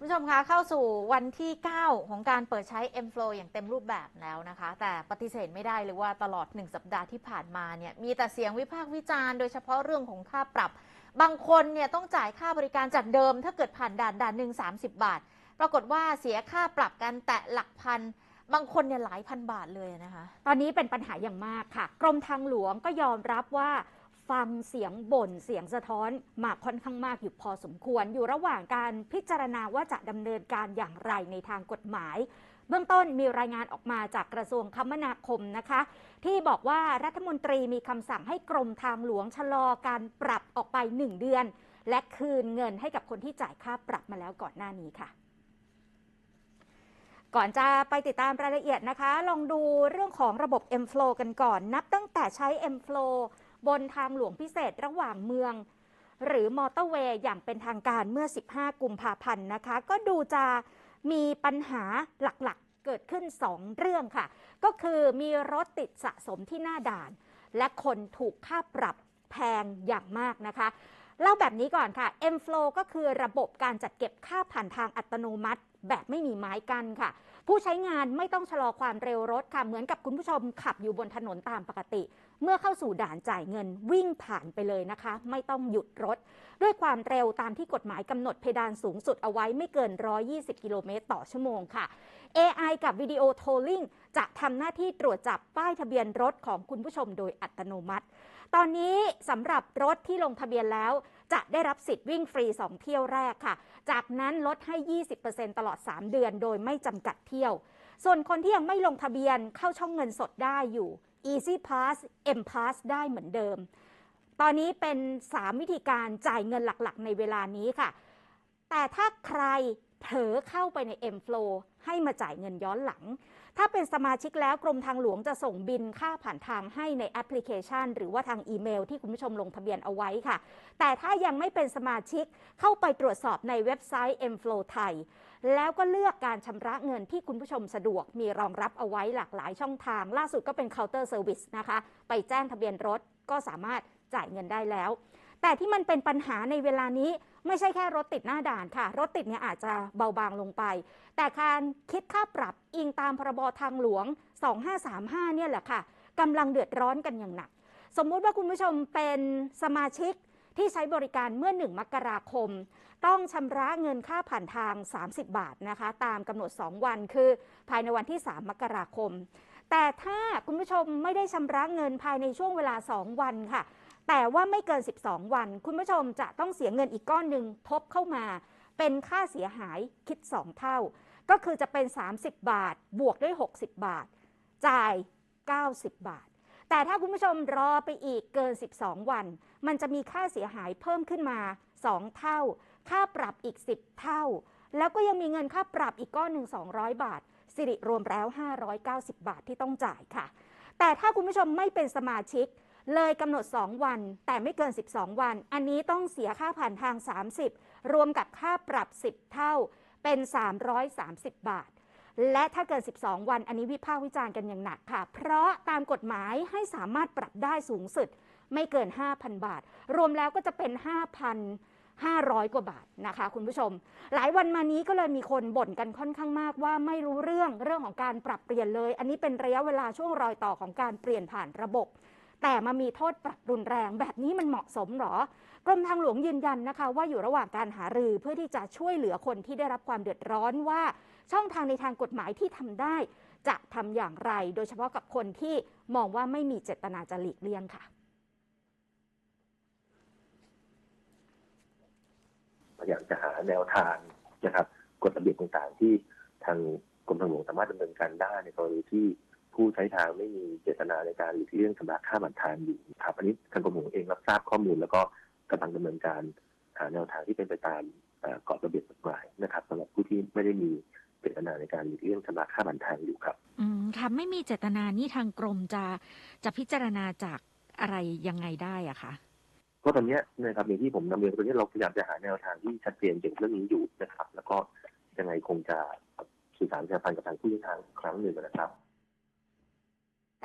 ผู้ชมคะเข้าสู่วันที่ 9 ของการเปิดใช้ M Flow อย่างเต็มรูปแบบแล้วนะคะ แต่ปฏิเสธไม่ได้เลยว่าตลอด 1 สัปดาห์ที่ผ่านมาเนี่ยมีแต่เสียงวิพากษ์วิจารณ์โดยเฉพาะเรื่องของค่าปรับบางคนเนี่ยต้องจ่ายค่าบริการจากเดิม ถ้าเกิดผ่านด่านด่านหนึ่ง30บาท ปรากฏว่าเสียค่าปรับกันแตะหลักพันบางคนเนี่ยหลายพันบาทเลยนะคะ ตอนนี้เป็นปัญหาอย่างมากค่ะ กรมทางหลวงก็ยอมรับว่า ฟังเสียงบ่นเสียงสะท้อนมาค่อนข้างมากอยู่พอสมควร อยู่ระหว่างการพิจารณาว่าจะดำเนินการอย่างไรในทางกฎหมาย เบื้องต้นมีรายงานออกมาจากกระทรวงคมนาคมนะคะ ที่บอกว่ารัฐมนตรีมีคำสั่งให้กรมทางหลวงชะลอการปรับออกไป 1 เดือน และคืนเงินให้กับคนที่จ่ายค่าปรับมาแล้วก่อนหน้านี้ค่ะก่อนจะไปติดตามรายละเอียดนะคะ ลองดูเรื่องของระบบ M Flow กันก่อน นับตั้งแต่ใช้ M Flow บนทางหลวงพิเศษระหว่างเมือง หรือมอเตอร์เวย์อย่างเป็นทางการเมื่อ 15 กุมภาพันธ์นะคะ ก็ดูจะมีปัญหาหลักๆเกิดขึ้น 2 เรื่องค่ะ ก็คือมีรถติดสะสมที่หน้าด่าน และคนถูกค่าปรับแพงอย่างมากนะคะเล่าแบบนี้ก่อนค่ะ M Flow ก็คือระบบการจัดเก็บค่าผ่านทางอัตโนมัติ แบบไม่มีไม้กั้นค่ะ ผู้ใช้งานไม่ต้องชะลอความเร็วรถค่ะ เหมือนกับคุณผู้ชมขับอยู่บนถนนตามปกติ เมื่อเข้าสู่ด่านจ่ายเงินวิ่งผ่านไปเลยนะคะ ไม่ต้องหยุดรถ ด้วยความเร็วตามที่กฎหมายกำหนดเพดานสูงสุดเอาไว้ไม่เกิน 120 กิโลเมตรต่อชั่วโมงค่ะ AI กับวิดีโอโทลลิงจะทำหน้าที่ตรวจจับป้ายทะเบียนรถของคุณผู้ชมโดยอัตโนมัติ ตอนนี้สำหรับรถที่ลงทะเบียนแล้ว จะได้รับสิทธิ์วิ่งฟรี 2 เที่ยวแรกค่ะ จากนั้นลดให้ 20%ตลอด 3 เดือนโดยไม่จำกัดเที่ยว ส่วนคนที่ยังไม่ลงทะเบียนเข้าช่องเงินสดได้อยู่ Easy Pass M Pass ได้เหมือนเดิม ตอนนี้เป็น 3 วิธีการจ่ายเงินหลักๆ ในเวลานี้ค่ะ แต่ถ้าใครเผลอเข้าไปใน M Flow ให้มาจ่ายเงินย้อนหลัง ถ้าเป็นสมาชิกแล้วกรมทางหลวงจะส่งบินค่าผ่านทางให้ในแอปพลิเคชัน หรือว่าทางอีเมลที่คุณผู้ชมลงทะเบียนเอาไว้ค่ะ แต่ถ้ายังไม่เป็นสมาชิกเข้าไปตรวจสอบในเว็บไซต์ M-Flow ไทย แล้วก็เลือกการชำระเงินที่คุณผู้ชมสะดวกมีรองรับเอาไว้หลากหลายช่องทาง ล่าสุดก็เป็นเคาน์เตอร์เซอร์วิสนะคะ ไปแจ้งทะเบียนรถก็สามารถจ่ายเงินได้แล้ว แต่ที่มันเป็นปัญหาในเวลานี้ไม่ใช่แค่รถติดหน้าด่านค่ะ รถติดเนี่ยอาจจะเบาบางลงไป แต่การคิดค่าปรับอิงตามพรบทางหลวง 2535 เนี่ยแหละค่ะกำลังเดือดร้อนกันอย่างหนัก สมมุติว่าคุณผู้ชมเป็นสมาชิก ที่ใช้บริการเมื่อ 1 มกราคม ต้องชำระเงินค่าผ่านทาง 30 บาทนะคะ ตามกำหนด 2 วันคือภายในวันที่ 3 มกราคม แต่ถ้าคุณผู้ชมไม่ได้ชำระเงินภายในช่วงเวลา 2 วันค่ะ แต่ว่าไม่เกิน 12 วัน คุณผู้ชมจะต้องเสียเงินอีกก้อนหนึ่งทบเข้ามา เป็นค่าเสียหายคิด 2 เท่า ก็คือจะเป็น 30 บาท บวกด้วย 60 บาท จ่าย 90 บาท แต่ถ้าคุณผู้ชมรอไปอีกเกิน 12 วัน มันจะมีค่าเสียหายเพิ่มขึ้นมา 2 เท่า ค่าปรับอีก 10 เท่า แล้วก็ยังมีเงินค่าปรับอีกก้อนหนึ่ง200 บาท สิริรวมแล้ว 590 บาทที่ต้องจ่ายค่ะ แต่ถ้าคุณผู้ชมไม่เป็นสมาชิก เลยกำหนด 2 วัน แต่ไม่เกิน 12 วัน อันนี้ต้องเสียค่าผ่านทาง 30 รวมกับค่าปรับ 10 เท่า เป็น 330 บาท และถ้าเกิน 12 วัน อันนี้วิพากษ์วิจารณ์กันอย่างหนักค่ะ เพราะตามกฎหมายให้สามารถปรับได้สูงสุดไม่เกิน 5,000 บาท รวมแล้วก็จะเป็น5,500 กว่าบาทนะคะ คุณผู้ชม หลายวันมานี้ก็เลยมีคนบ่นกันค่อนข้างมากว่าไม่รู้เรื่องเรื่องของการปรับเปลี่ยนเลย อันนี้เป็นระยะเวลาช่วงรอยต่อของการเปลี่ยนผ่านระบบ แต่มามีโทษปรับรุนแรงแบบนี้มันเหมาะสมหรอกรมทางหลวงยืนยันนะคะ ว่าอยู่ระหว่างการหารือเพื่อที่จะช่วยเหลือคนที่ได้รับความเดือดร้อนว่า ช่องทางในทางกฎหมายที่ทำได้ จะทำอย่างไร โดยเฉพาะกับคนที่มองว่าไม่มีเจตนาจะหลีกเลี่ยงค่ะพยายามจะหาแนวทางนะครับกฎระเบียบต่างๆ ที่ทางกรมทางหลวงสามารถดำเนินการได้ในกรณีที่ ผู้ใช้ทางไม่มีเจตนาในการหลีกเลี่ยงชำระค่าบัตรทางอยู่ครับอันนี้ทางกรมหลวงเองรับทราบข้อมูล แล้วก็กำลังดำเนินการหาแนวทางที่เป็นไปตามเอ่อกฎระเบียบกฎหมายนะครับสำหรับผู้ที่ไม่ได้มีเจตนาในการหลีกเลี่ยงชำระค่าบัตรทางอยู่ครับ อืมค่ะไม่มีเจตนานี่ทางกรมจะจะพิจารณาจากอะไรยังไงได้อะคะก็ตอนเนี้ยนะครับอย่างที่ผมนำเรียนตอนนี้เราพยายามจะหาแนวทางที่ชัดเจนเกี่ยวกับเรื่องนี้อยู่นะครับ แล้วก็ยังไงคงจะสื่อสารประชาสัมพันธ์กับทางผู้ใช้ทางอีกครั้งหนึ่งนะครับ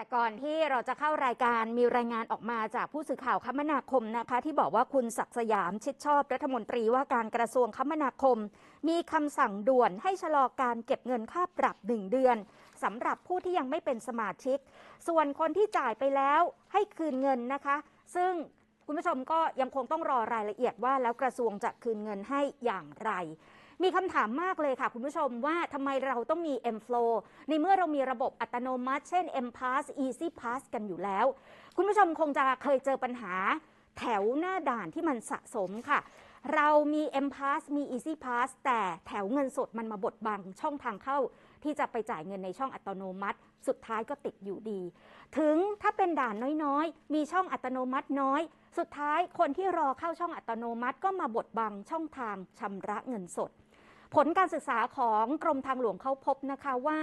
แต่ก่อนที่เราจะเข้ารายการมีรายงานออกมาจากผู้สื่อข่าวคมนาคมนะคะ ที่บอกว่าคุณศักดิ์สยามชิดชอบรัฐมนตรีว่าการกระทรวงคมนาคม มีคำสั่งด่วนให้ชะลอการเก็บเงินค่าปรับ1เดือนสำหรับผู้ที่ยังไม่เป็นสมาชิก ส่วนคนที่จ่ายไปแล้วให้คืนเงินนะคะ ซึ่งคุณผู้ชมก็ยังคงต้องรอรายละเอียดว่าแล้วกระทรวงจะคืนเงินให้อย่างไร มีคำถามมากเลยค่ะคุณผู้ชมว่าทำไมเราต้องมี M-Flow ในเมื่อเรามีระบบอัตโนมัติ เช่น M-Pass Easy Pass กันอยู่แล้ว คุณผู้ชมคงจะเคยเจอปัญหาแถวหน้าด่านที่มันสะสมค่ะ เรามี M-Pass มี Easy Pass แต่แถวเงินสดมันมาบดบังช่องทางเข้า ที่จะไปจ่ายเงินในช่องอัตโนมัติ สุดท้ายก็ติดอยู่ดี ถึงถ้าเป็นด่านน้อยๆ มีช่องอัตโนมัติน้อยสุดท้ายคนที่รอเข้าช่องอัตโนมัติก็มาบดบังช่องทางชำระเงินสด ผลการศึกษาของกรมทางหลวงเขาพบนะคะว่า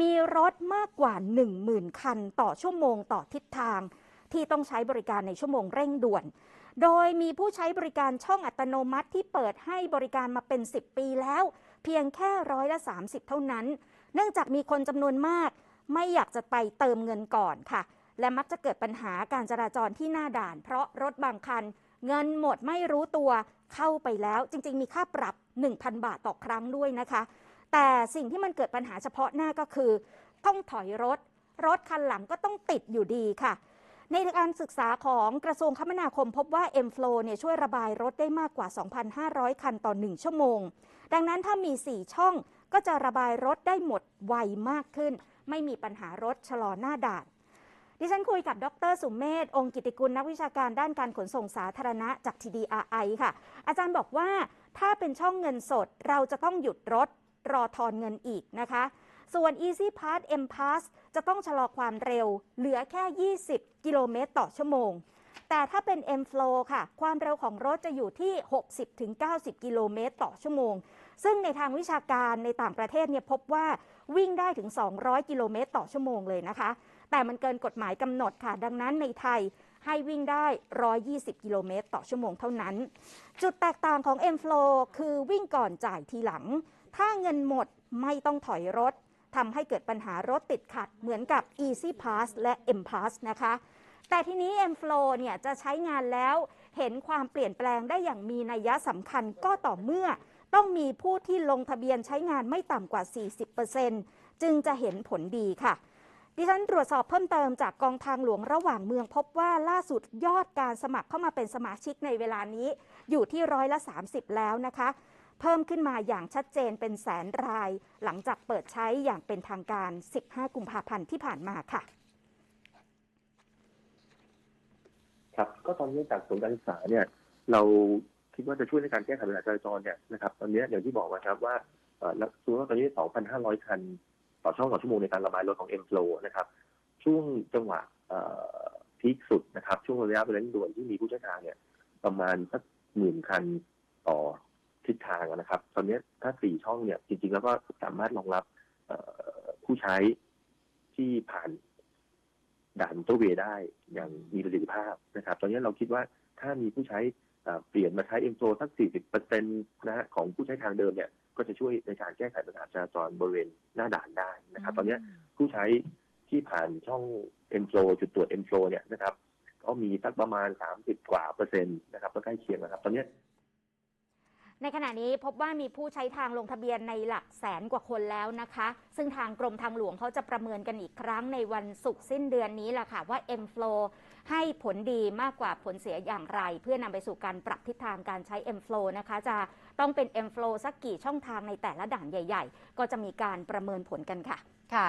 มีรถมากกว่า 10,000 คันต่อชั่วโมงต่อทิศทาง ที่ต้องใช้บริการในชั่วโมงเร่งด่วน โดยมีผู้ใช้บริการช่องอัตโนมัติที่เปิดให้บริการมาเป็น 10 ปีแล้ว เพียงแค่ร้อยละ 30 เท่านั้น เนื่องจากมีคนจำนวนมาก ไม่อยากจะไปเติมเงินก่อนค่ะ และมักจะเกิดปัญหาการจราจรที่หน้าด่าน เพราะรถบางคัน เงินหมดไม่รู้ตัวเข้าไปแล้ว จริง ๆ มีค่าปรับ 1,000 บาทต่อครั้งด้วยนะคะ แต่สิ่งที่มันเกิดปัญหาเฉพาะหน้าก็คือ ต้องถอยรถ รถคันหลังก็ต้องติดอยู่ดีค่ะ ในการศึกษาของกระทรวงคมนาคมพบว่า M-Flow เนี่ยช่วยระบายรถได้มากกว่า 2,500 คันต่อ 1 ชั่วโมง ดังนั้นถ้ามี 4 ช่องก็จะระบายรถได้หมดไวมากขึ้น ไม่มีปัญหารถชะลอหน้าด่าน ดิฉันคุยกับดรสุมเมธองค์กิติกุลนักวิชาการด้านการขนส่งสาธารณะจาก TDRI ค่ะ อาจารย์บอกว่าถ้าเป็นช่องเงินสดเราจะต้องหยุดรถรอทอนเงินอีกนะคะ ส่วน Easy Pass M Pass จะต้องชะลอความเร็ว เหลือแค่ 20 กิโลเมตรต่อชั่วโมง แต่ถ้าเป็น M Flow ค่ะ ความเร็วของรถจะอยู่ที่ 60-90 กิโลเมตรต่อชั่วโมง ซึ่งในทางวิชาการในต่างประเทศเนี่ยพบว่า วิ่งได้ถึง 200 กิโลเมตรต่อชั่วโมงเลยนะคะ แต่มันเกินกฎหมายกำหนดค่ะ ดังนั้นในไทยให้วิ่งได้ 120 กิโลเมตรต่อชั่วโมงเท่านั้น จุดแตกต่างของ M Flow คือวิ่งก่อนจ่ายทีหลัง ถ้าเงินหมดไม่ต้องถอยรถทำให้เกิดปัญหารถติดขัดเหมือนกับ Easy Pass และ M Pass นะคะ แต่ทีนี้ M Flow เนี่ยจะใช้งานแล้วเห็นความเปลี่ยนแปลงได้อย่างมีนัยสำคัญก็ต่อเมื่อ ต้องมีผู้ที่ลงทะเบียนใช้งานไม่ต่ำกว่า 40%จึงจะเห็นผลดีค่ะ ดิฉันตรวจสอบเพิ่มเติมจากกองทางหลวงระหว่างเมืองพบว่าล่าสุดยอดการสมัครเข้ามาเป็นสมาชิกในเวลานี้ อยู่ที่ร้อยละ 30 แล้วนะคะ เพิ่มขึ้นมาอย่างชัดเจนเป็นแสนราย หลังจากเปิดใช้อย่างเป็นทางการ 15 กุมภาพันธ์ที่ผ่านมาค่ะครับก็ตอนนี้จากศูนย์การศึกษาเนี่ยเรา คิดว่าจะช่วยในการแก้ไขปัญหาจราจรเนี่ยนะครับตอนนี้อย่างที่บอกมาครับว่าเอ่อแล้วตัวตอนนี้ 2,500 คัน ต่อช่องต่อชั่วโมงในการระบายรถของ M Flow นะครับ ช่วงจังหวะพีคสุดนะครับ ช่วงระยะเวลาเร่งด่วนที่มีผู้ใช้ทางเนี่ย ประมาณสักหมื่นคันต่อทิศทางนะครับ ตอนนี้ถ้าสี่ช่องเนี่ย จริง ๆ แล้วก็สามารถรองรับผู้ใช้ที่ผ่านด่านตอร์เวได้อย่างมีประสิทธิภาพนะครับ ตอนนี้เราคิดว่าถ้ามีผู้ใช้ เอ่อเปลี่ยนมาใช้เอ็มโซสัก 40%นะฮะของผู้ใช้ทางเดิมเนี่ยก็จะช่วยในการแก้ไขปัญหาจราจรบริเวณหน้าด่านได้นะครับ ตอนนี้ผู้ใช้ที่ผ่านช่องเอ็มโจุดตรวจเอ็มโเนี่ยนะครับก็มีสักประมาณ 30 กว่าเปอร์เซ็นต์นะครับก็ใกล้เคียงนะครับ ตอนนี้ ในขณะนี้พบว่ามีผู้ใช้ทางลงทะเบียนในหลักแสนกว่าคนแล้วนะคะ ซึ่งทางกรมทางหลวงเขาจะประเมินกันอีกครั้งในวันศุกร์สิ้นเดือนนี้แหละค่ะว่า M Flow ให้ผลดีมากกว่าผลเสียอย่างไร เพื่อนำไปสู่การปรับทิศทางการใช้ M Flow นะคะ จะต้องเป็น M Flow สักกี่ช่องทางในแต่ละด่านใหญ่ ๆ ก็จะมีการประเมินผลกันค่ะ ค่ะ